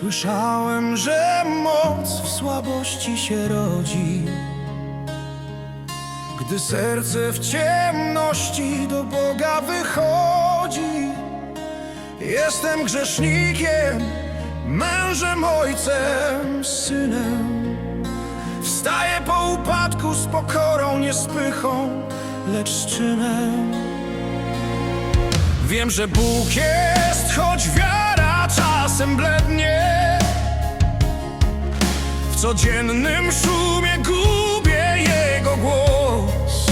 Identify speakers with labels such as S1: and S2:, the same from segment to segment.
S1: Słyszałem, że moc w słabości się rodzi. Gdy serce w ciemności do Boga wychodzi. Jestem grzesznikiem, mężem, ojcem, synem. Wstaję po upadku z pokorą, nie z pychą, lecz z czynem. Wiem, że Bóg jest, choć wiara czasem blednie W codziennym szumie gubię Jego głos.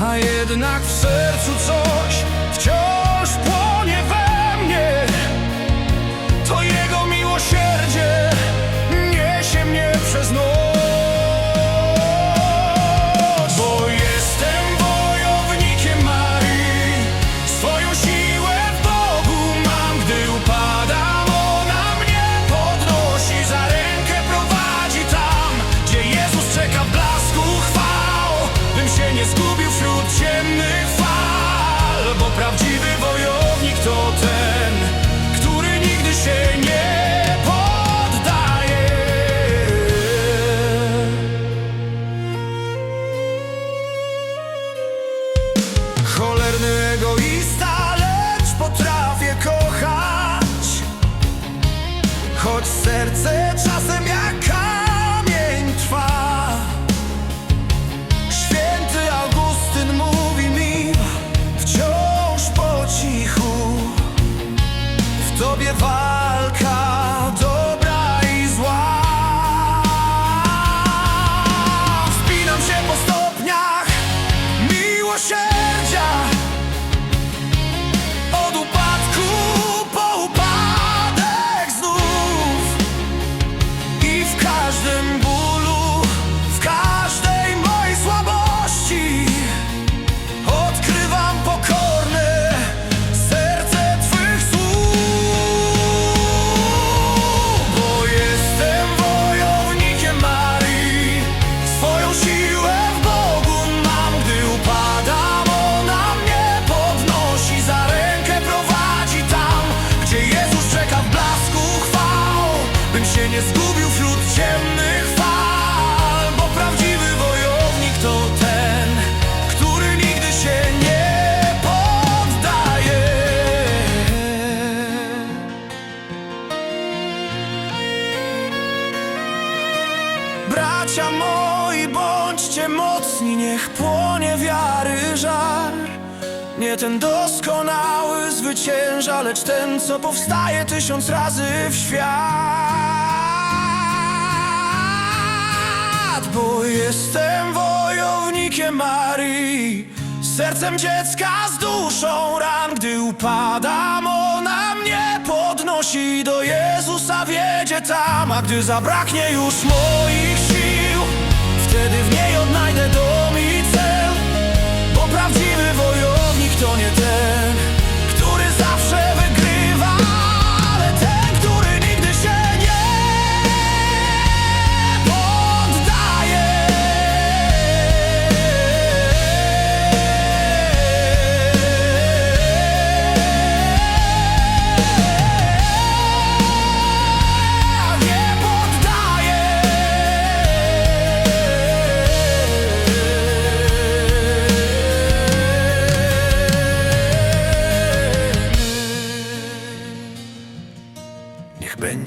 S1: A jednak w sercu coś wciąż płonie egoista, lecz potrafię kochać. Choć serce czasem Bracia moi, bądźcie mocni, niech płonie wiary żar. Nie ten doskonały zwycięża, lecz ten, co powstaje tysiąc razy w świat. Bo jestem wojownikiem Marii, sercem dziecka z duszą ran. Gdy upadam, ona mnie podnosi do Jezusa, wiedzie tam. A gdy zabraknie już moich sił,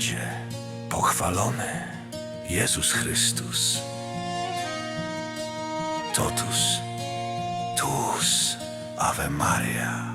S1: będzie pochwalony Jezus Chrystus. Totus, tuus, Ave Maria.